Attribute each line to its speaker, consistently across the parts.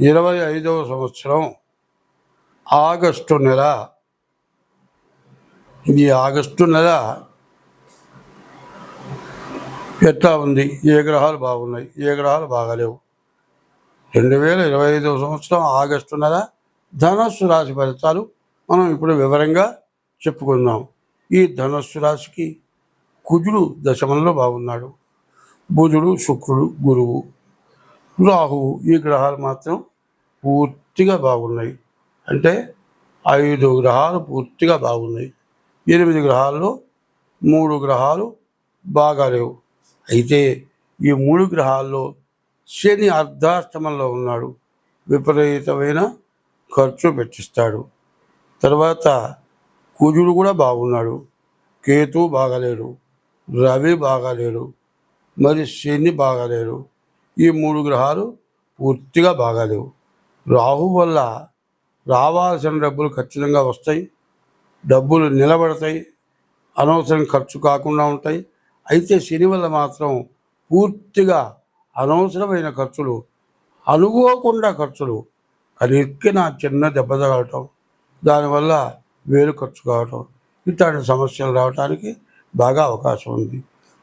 Speaker 1: ఇరవై ఐదవ సంవత్సరం ఆగస్టు నెల. ఈ ఆగస్టు నెల ఎట్లా ఉంది? ఏ గ్రహాలు బాగున్నాయి? ఏ గ్రహాలు బాగాలేవు? రెండు వేల ఇరవై ఐదవ సంవత్సరం ఆగస్టు నెల ధనస్సు రాశి ఫలితాలు మనం ఇప్పుడు వివరంగా చెప్పుకుందాం. ఈ ధనస్సు రాశికి కుజుడు దశమంలో బాగున్నాడు. బుధుడు శుక్రుడు గురువు. రాహువు ఈ గ్రహాలు మాత్రం పూర్తిగా బాగున్నాయి. అంటే ఐదు గ్రహాలు పూర్తిగా బాగున్నాయి. ఎనిమిది గ్రహాల్లో మూడు గ్రహాలు బాగాలేవు అయితే ఈ మూడు గ్రహాల్లో శని అర్ధాష్టమంలో ఉన్నాడు. విపరీతమైన ఖర్చు పెట్టిస్తాడు. తర్వాత కుజుడు కూడా బాగున్నాడు. కేతు బాగాలేడు. రవి బాగాలేడు. మరి శని బాగాలేడు. ఈ మూడు గ్రహాలు పూర్తిగా బాగాలేవు. రాహు వల్ల రావాల్సిన డబ్బులు ఖచ్చితంగా వస్తాయి. డబ్బులు నిలబడతాయి. అనవసరం ఖర్చు కాకుండా ఉంటాయి. అయితే శని వల్ల మాత్రం పూర్తిగా అనవసరమైన ఖర్చులు అనుకోకుండా ఖర్చులు కలిక్కి నా చిన్న దెబ్బ తగలటం దానివల్ల వేలు ఖర్చు కావటం ఇట్లాంటి సమస్యలు రావడానికి బాగా అవకాశం ఉంది.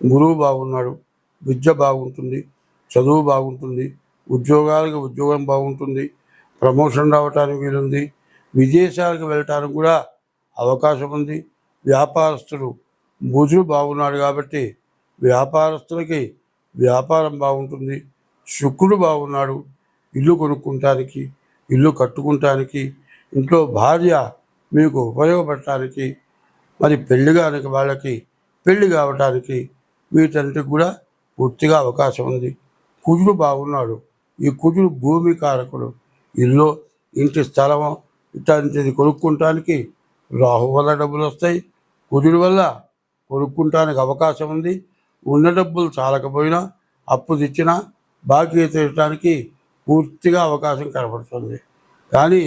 Speaker 1: గురువు బాగున్నాడు విద్య బాగుంటుంది. చదువు బాగుంటుంది ఉద్యోగాలకు ఉద్యోగం బాగుంటుంది ప్రమోషన్ రావడానికి వీలుంది విదేశాలకు వెళ్ళటానికి కూడా అవకాశం ఉంది. వ్యాపారస్తుడు బుజుడు బాగున్నాడు కాబట్టి వ్యాపారస్తులకి వ్యాపారం బాగుంటుంది శుక్రుడు బాగున్నాడు ఇల్లు కొనుక్కుంటానికి ఇల్లు కట్టుకుంటానికి ఇంట్లో భార్య మీకు ఉపయోగపడటానికి మరి పెళ్ళి కానికి వాళ్ళకి పెళ్ళి కావటానికి వీటన్నిటికి కూడా పూర్తిగా అవకాశం ఉంది. కుజుడు బాగున్నాడు. ఈ కుజుడు భూమి కారకుడు. ఇల్లు ఇంటి స్థలము ఇట్లాంటిది కొనుక్కుంటానికి రాహు వల్ల డబ్బులు వస్తాయి కుజుడి వల్ల కొనుక్కుంటానికి అవకాశం ఉంది. ఉన్న డబ్బులు చాలకపోయినా అప్పు తెచ్చినా బాకీ తీయటానికి పూర్తిగా అవకాశం కనబడుతుంది. కానీ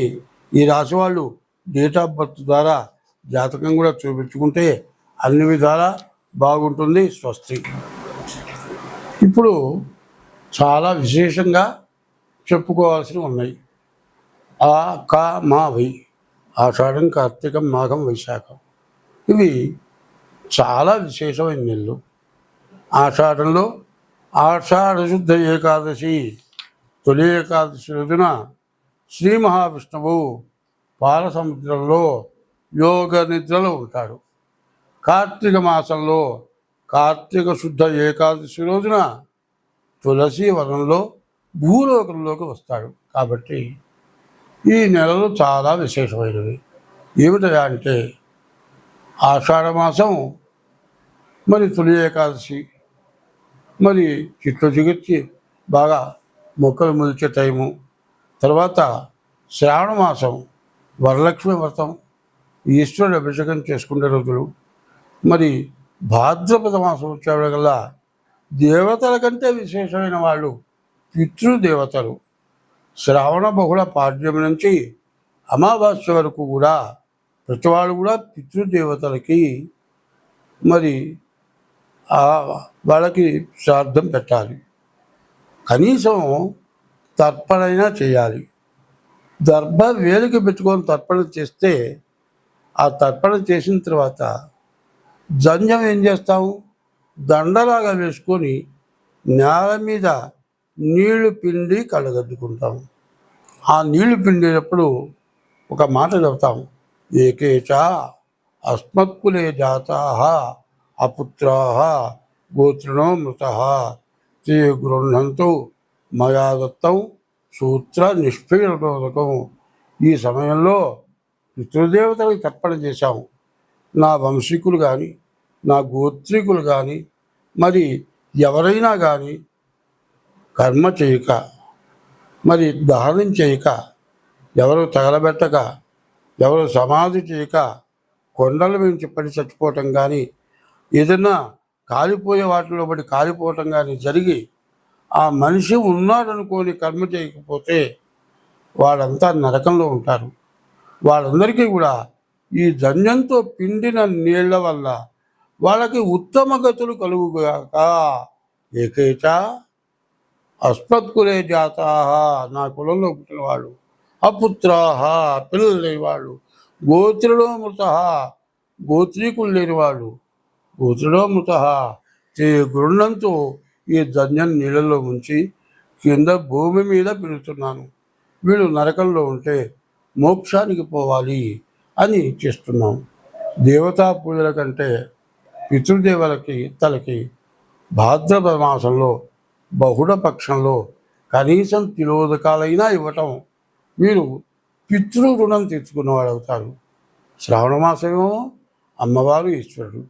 Speaker 1: ఈ రాశి వాళ్ళు డేట్ ఆఫ్ బర్త్ ద్వారా జాతకం కూడా చూపించుకుంటే అన్ని విధాలా బాగుంటుంది స్వస్తి. ఇప్పుడు చాలా విశేషంగా చెప్పుకోవాల్సినవి ఉన్నాయి. ఆ కా మా వై ఆషాఢం కార్తీకం మాఘం వైశాఖం. ఇవి చాలా విశేషమైన నెలలు. ఆషాఢంలో ఆషాఢ శుద్ధ ఏకాదశి తొలి ఏకాదశి రోజున శ్రీ మహావిష్ణువు పాల సముద్రంలో యోగ నిద్రలో ఉంటాడు. కార్తీక మాసంలో కార్తీక శుద్ధ ఏకాదశి రోజున తులసి వనంలో భూలోకంలోకి వస్తాడు. కాబట్టి ఈ నెలలు చాలా విశేషమైనవి ఏమిటయా అంటే ఆషాఢమాసం మరి తొలి ఏకాదశి మరి చిట్టు చిగుర్చి బాగా మొక్కలు మొలిచే టైము తర్వాత శ్రావణ మాసం వరలక్ష్మి వ్రతం ఈశ్వరుడు అభిషేకం చేసుకునే రోజులు మరి భాద్రపద మాసం వచ్చేవాళ్ళకల్లా దేవతల కంటే విశేషమైన వాళ్ళు పితృదేవతలు. శ్రావణ బహుళ పాడ్యం నుంచి అమావాస్య వరకు కూడా ప్రతి వాళ్ళు కూడా పితృదేవతలకి మరి ఆ వాళ్ళకి శ్రాద్ధం పెట్టాలి. కనీసం తర్పణైనా చేయాలి. దర్భ వేలికి పెట్టుకొని తర్పణ చేస్తే ఆ తర్పణ చేసిన తర్వాత జంజం ఏం చేస్తాము దండలాగా వేసుకొని నేల మీద నీళ్ళు పిండి కళ్ళగద్దుకుంటాం. ఆ నీళ్ళు పిండేటప్పుడు ఒక మాట చెబుతాం. ఏకేచ అస్మత్కులే జాతా అపుత్రా గోత్రిణో మృత తే గృహంతో మయా దత్తం సూత్ర నిష్పీడనోదకం ఈ సమయంలో పితృదేవతలకు తర్పణ చేశాము నా వంశీకులు కానీ నా గోత్రికులు కానీ మరి ఎవరైనా కానీ కర్మ చేయక మరి దహనం చేయక ఎవరు తగలబెట్టక ఎవరు సమాధి చేయక కొండల నుంచి పడి చచ్చిపోవటం కానీ ఏదైనా కాలిపోయే వాటిలో పడి కాలిపోవటం కానీ జరిగి ఆ మనిషి ఉన్నాడనుకోని కర్మ చేయకపోతే వాళ్ళంతా నరకంలో ఉంటారు. వాళ్ళందరికీ కూడా ఈ జన్యంతో పిండిన నీళ్ళ వల్ల వాళ్ళకి ఉత్తమ గతులు కలుగుగాక. ఏకైత అస్మత్కులే జాతా నా కులంలో పుట్టిన వాళ్ళు. అపుత్రాహ పిల్లలు లేనివాళ్ళు వాళ్ళు. మృత గోత్రీకులు లేని వాళ్ళు. గోత్రులో మృత గురుణంతో ఈ ధన్యం నీళ్ళలో ఉంచి కింద భూమి మీద పెడుతున్నాను వీళ్ళు నరకంలో ఉంటే మోక్షానికి పోవాలి అని చేస్తున్నాం. దేవతా పూజల కంటే పితృదేవులకి తలకి భాద్రపద మాసంలో బహుళ పక్షంలో కనీసం తిలోదకాలైనా ఇవ్వటం మీరు పితృ రుణం తెచ్చుకున్నవాడు అవుతారు. శ్రావణ మాసమేమో అమ్మవారు ఈశ్వరుడు.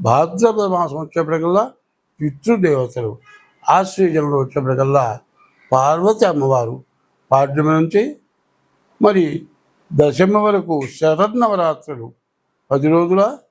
Speaker 1: భాద్రపద మాసం వచ్చేప్పటికల్లా పితృదేవతలు. ఆశ్రయంలో వచ్చేప్పటికల్లా పార్వతి అమ్మవారు. పాడ్యమి నుంచి మరి దశమి వరకు శరన్నవరాత్రులు పది రోజుల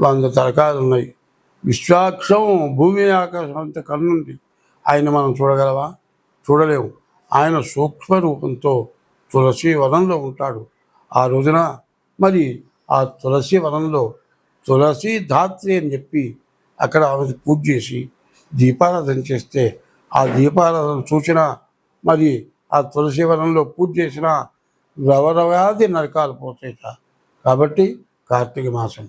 Speaker 1: వంద తరకాలు ఉన్నాయి. విశ్వాక్షం భూమి ఆకాశం అంత కన్నుంది. ఆయన మనం చూడగలవా? చూడలేము. ఆయన సూక్ష్మ రూపంతో తులసి వనంలో ఉంటాడు. ఆ రోజున మరి ఆ తులసి వనంలో తులసి ధాత్రి అని చెప్పి అక్కడ ఆమె పూజ చేసి దీపారాధన చేస్తే ఆ దీపారాధన చూసిన మరి ఆ తులసి వనంలో పూజ చేసిన రవరవ్యాధి నరకాలు పోతాయిట. కాబట్టి కార్తీక మాసం.